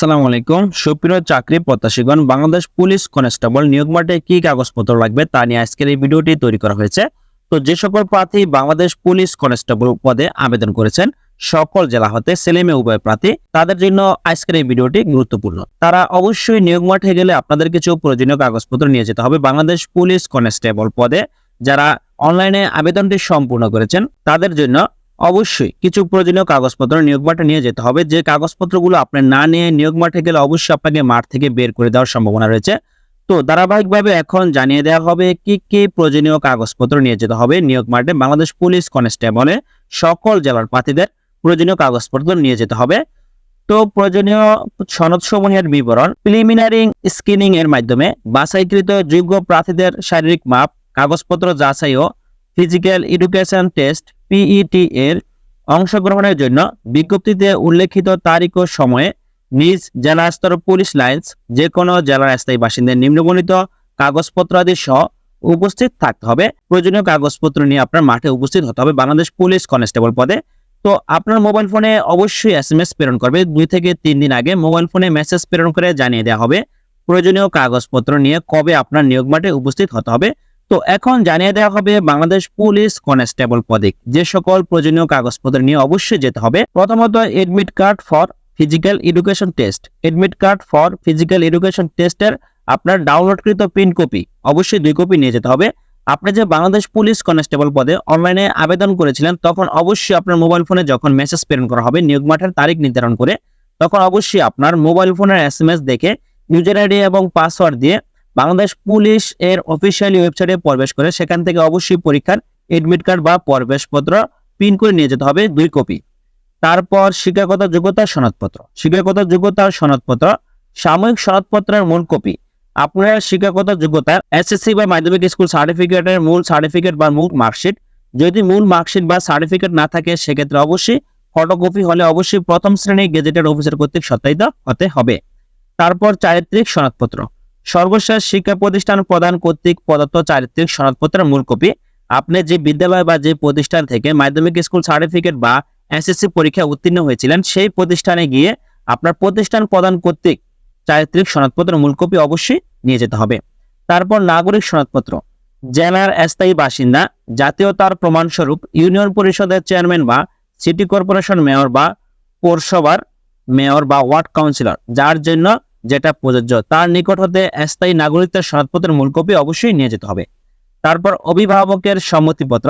আসসালামু আলাইকুম। সুপ্রিয় চাকরি প্রত্যাশীগণ, বাংলাদেশ পুলিশ কনস্টেবল নিয়োগ মাঠে কি কাগজপত্র লাগবে তা নিয়ে আজকের এই ভিডিওটি তৈরি করা হয়েছে। তো যে সকল প্রার্থী বাংলাদেশ পুলিশ কনস্টেবল পদে আবেদন করেছেন, সকল জেলা হতে ছেলে মেয়ে উভয় প্রার্থী, তাদের জন্য আজকের এই ভিডিওটি গুরুত্বপূর্ণ। তারা অবশ্যই নিয়োগ মাঠে গেলে আপনাদের কিছু প্রয়োজনীয় কাগজপত্র নিয়ে যেতে হবে বাংলাদেশ পুলিশ কনস্টেবল পদে। যারা অনলাইনে আবেদনটি সম্পূর্ণ করেছেন, তাদের জন্য অবশ্যই কিছু প্রয়োজনীয় কাগজপত্র নিয়োগ মাঠে নিয়ে যেতে হবে। যে কাগজপত্রগুলো আপনি না নিয়ে নিয়োগ মাঠে গেলে অবশ্যই আপনাকে মাঠ থেকে বের করে দেওয়ার সম্ভাবনা রয়েছে। তো ধারাবাহিকভাবে এখন জানিয়ে দেওয়া হবে কি কি প্রয়োজনীয় কাগজপত্র নিয়ে যেতে হবে নিয়োগ মাঠে। বাংলাদেশ পুলিশ কনস্টেবলে সকল জেলার প্রার্থীদের প্রয়োজনীয় কাগজপত্র নিয়ে যেতে হবে। তো প্রয়োজনীয় সনদ সমূহের বিবরণ প্রিলিমিনারি স্ক্রিনিং এর মাধ্যমে বাছাইকৃত যোগ্য প্রার্থীদের শারীরিক মাপ, কাগজপত্র যাচাই ও ফিজিক্যাল এডুকেশন টেস্ট পিইটি এর অংশগ্রহণের জন্য বিজ্ঞপ্তিতে উল্লেখিত তারিখ ও সময়ে নিজ জেলা স্তর পুলিশ লাইন্স যে কোনো জেলার স্থায়ী বাসিন্দার নিম্নবর্ণিত কাগজপত্র আদি সহ উপস্থিত থাকতে হবে। প্রয়োজনীয় কাগজপত্র নিয়ে আপনার মাঠে উপস্থিত হতে হবে বাংলাদেশ পুলিশ কনস্টেবল পদে। তো আপনার মোবাইল ফোনে অবশ্যই এস এম এস প্রেরণ করবে। দুই থেকে তিন দিন আগে মোবাইল ফোনে মেসেজ প্রেরণ করে জানিয়ে দেওয়া হবে। প্রয়োজনীয় কাগজপত্র নিয়ে কবে আপনার নিয়োগ মাঠে উপস্থিত হতে হবে। তো এখন জানিয়ে দেওয়া হবে বাংলাদেশ পুলিশ কনস্টেবল পদে যে সকল প্রয়োজনীয় কাগজপত্র নিয়ে অবশ্যই যেতে হবে। প্রথমত admit card for physical education test admit card for physical education টেস্টের আপনার ডাউনলোডকৃত প্রিন্ট কপি অবশ্যই দুই কপি নিয়ে যেতে হবে। আপনি যে বাংলাদেশ পুলিশ কনস্টেবল পদে অনলাইনে আবেদন করেছিলেন, তখন অবশ্যই আপনার মোবাইল ফোনে যখন মেসেজ প্রেরণ করা হবে, নিয়োগ মাঠের তারিখ নির্ধারণ করে, তখন অবশ্যই আপনার মোবাইল ফোনের এস দেখে ইউজার আইডি এবং পাসওয়ার্ড দিয়ে বাংলাদেশ পুলিশ এর অফিসিয়ালি ওয়েবসাইটে প্রবেশ করে সেখান থেকে অবশ্যই পরীক্ষার এডমিট কার্ড বা প্রবেশপত্র প্রিন্ট করে নিয়ে যেতে হবে দুই কপি তারপর শিক্ষাগত যোগ্যতার সনদপত্র। শিক্ষাগত যোগ্যতার সনদপত্র সাময়িক সনদপত্রের মূল কপি আপনার শিক্ষাগত যোগ্যতা এসএসসি বা মাধ্যমিক স্কুল সার্টিফিকেটের মূল সার্টিফিকেট বা মূল মার্কশিট যদি মূল মার্কশিট বা সার্টিফিকেট না থাকে, সেক্ষেত্রে অবশ্যই ফটোকপি হলে অবশ্যই প্রথম শ্রেণি গেজেটেড অফিসার কর্তৃক সত্যায়িত হতে হবে। তারপর চারিত্রিক সনদপত্র। সর্বশেষ শিক্ষা প্রতিষ্ঠান প্রদান কর্তৃক প্রদত্ত চারিত্রিক সনদপত্রের মূল কপি। আপনি যে বিদ্যালয় বা যে প্রতিষ্ঠান থেকে মাধ্যমিক স্কুল সার্টিফিকেট বা এসএসসি পরীক্ষা উত্তীর্ণ হয়েছিলেন, সেই প্রতিষ্ঠানে গিয়ে আপনার প্রতিষ্ঠান প্রদান কর্তৃক চারিত্রিক সনদপত্রের মূল কপি অবশ্যই নিয়ে যেতে হবে। তারপর নাগরিক সনদপত্র। জেলার স্থায়ী বাসিন্দা, জাতীয়তার প্রমাণস্বরূপ ইউনিয়ন পরিষদের চেয়ারম্যান বা সিটি কর্পোরেশন মেয়র বা পৌরসভার মেয়র বা ওয়ার্ড কাউন্সিলর, যার জন্য যেটা প্রযোজ্য। তার নিকট হতে স্থায়ী নাগরিকত্বের সনদপত্রের মূল কপি অবশ্যই নিয়ে যেতে হবে। তারপর অভিভাবকের সম্মতিপত্র।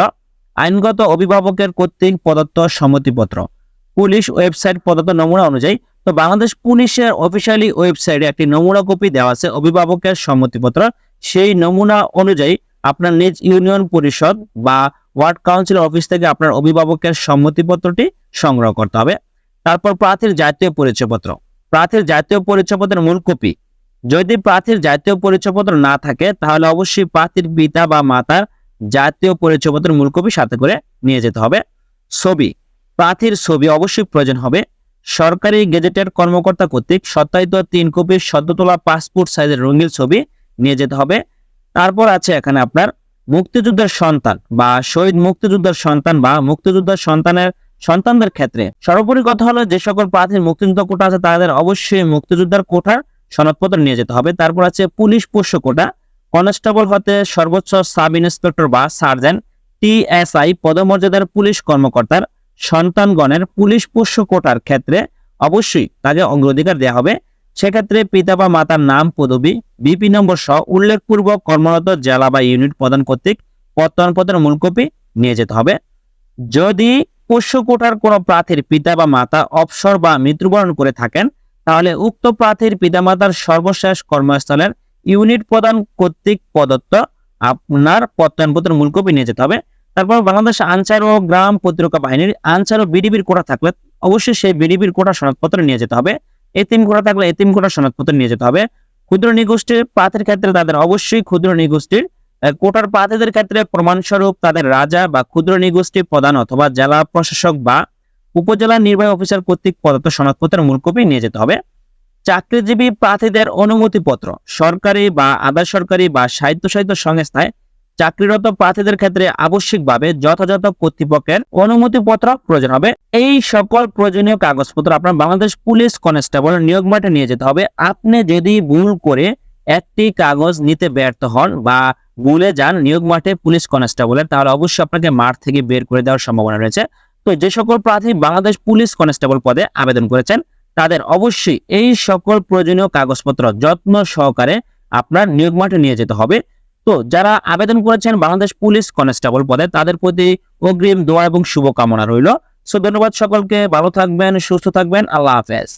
আইনগত অভিভাবকের কর্তৃক প্রদত্ত সম্মতিপত্র। পুলিশ ওয়েবসাইট প্রদত্ত নমুনা অনুযায়ী, তো বাংলাদেশ পুলিশের অফিসিয়ালি ওয়েবসাইটে একটি নমুনা কপি দেওয়া আছে অভিভাবকের সম্মতিপত্র। সেই নমুনা অনুযায়ী আপনার নিজ ইউনিয়ন পরিষদ বা ওয়ার্ড কাউন্সিল অফিস থেকে আপনার অভিভাবকের সম্মতিপত্রটি সংগ্রহ করতে হবে। তারপর প্রার্থীর জাতীয় পরিচয়পত্র। প্রার্থীর জাতীয় পরিচয়পত্রের মূল কপি। যদি প্রার্থীর জাতীয় পরিচয়পত্র না থাকে, তাহলে অবশ্যই প্রার্থীর পিতা বা মাতার জাতীয় পরিচয়পত্রের মূল কপি সাথে করে নিয়ে যেতে হবে। ছবি। প্রার্থীর ছবি অবশ্যই প্রয়োজন হবে। সরকারি গেজেটের কর্মকর্তা কর্তৃক সত্যায়িত তিন কপির সদ্য তোলা পাসপোর্ট সাইজের রঙিন ছবি নিয়ে যেতে হবে। তারপর আছে এখানে আপনার মুক্তিযুদ্ধের সন্তান বা শহীদ মুক্তিযুদ্ধের সন্তান বা মুক্তিযুদ্ধের সন্তানের সন্তানদের ক্ষেত্রে। সর্বোপরি কথা হলো, যে সকল প্রার্থীর মুক্তিযুদ্ধ কোটা আছে, তাদের অবশ্যই মুক্তিযোদ্ধার কোটার সনদপত্র নিয়ে যেতে হবে। তারপর আছে পুলিশ পোষ্য কোটা। কনস্টেবল হতে সর্বোচ্চ সাব ইন্সপেক্টর বা সার্জেন্ট, টিএসআই পদমর্যাদার পুলিশ কর্মকর্তার সন্তানগণের পুলিশ পোষ্য কোটার ক্ষেত্রে অবশ্যই তাকে অগ্রাধিকার দেওয়া হবে। সেক্ষেত্রে পিতা বা মাতার নাম, পদবি, বিপি নম্বর সহ উল্লেখপূর্বক কর্মরত জেলা বা ইউনিট প্রদান কর্তৃক প্রত্যয়নপত্রের মূল কপি নিয়ে যেতে হবে। যদি পোষ্য কোটার কোনো প্রার্থীর পিতা বা মাতা অবসর বা মৃত্যুবরণ করে থাকেন, তাহলে উক্ত প্রার্থীর পিতামাতার সর্বশেষ কর্মস্থলের ইউনিট প্রদান কর্তৃক প্রদত্ত আপনার প্রত্যয়নপত্রের মূল কপি নিয়ে যেতে হবে। তারপর বাংলাদেশ আনসার ও গ্রাম প্রতিরক্ষা বাহিনীর আনসার ও বিডিবির কোটা থাকলে অবশ্যই সেই বিডিবির কোটা সনদপত্র নিয়ে যেতে হবে। এতিম কোটা থাকলে এতিম কোটা সনদপত্র নিয়ে যেতে হবে। ক্ষুদ্র নিগোষ্ঠীর প্রার্থীর ক্ষেত্রে তাদের অবশ্যই ক্ষুদ্র নিগোষ্ঠীর কোটার প্রার্থীদের ক্ষেত্রে প্রমাণস্বরূপ তাদের রাজা বা ক্ষুদ্র নিগোষ্ঠী প্রধান অথবা জেলা প্রশাসক বা উপজেলা নির্বাহী অফিসার কর্তৃক প্রদত্ত সনদপত্রের মূল কপি নিয়ে যেতে হবে। চাকরিজীবী প্রার্থীদের অনুমতিপত্র, সরকারি বা আধা সরকারি বা স্বায়ত্তশাসিত সংস্থায় চাকরিরত প্রার্থীদের ক্ষেত্রে আবশ্যিকভাবে যথাযথ কর্তৃপক্ষের অনুমতিপত্র প্রয়োজন হবে। এই সকল প্রয়োজনীয় কাগজপত্র আপনার বাংলাদেশ পুলিশ কনস্টেবল নিয়োগ মাঠে নিয়ে যেতে হবে। আপনি যদি ভুল করে একটি কাগজ নিতে ব্যর্থ হন বা ভুলে যান নিয়োগ মাঠে পুলিশ কনস্টেবলের, তাহলে অবশ্যই আপনাকে মাঠ থেকে বের করে দেওয়ার সম্ভাবনা রয়েছে। তো যে সকল প্রার্থী বাংলাদেশ পুলিশ কনস্টেবল পদে আবেদন করেছেন, তাদের অবশ্যই এই সকল প্রয়োজনীয় কাগজপত্র যত্ন সহকারে আপনার নিয়োগ মাঠে নিয়ে যেতে হবে। তো যারা আবেদন করেছেন বাংলাদেশ পুলিশ কনস্টেবল পদে, তাদের প্রতি অগ্রিম দোয়া এবং শুভকামনা রইল। সো ধন্যবাদ সকলকে, ভালো থাকবেন, সুস্থ থাকবেন, আল্লাহ হাফেজ।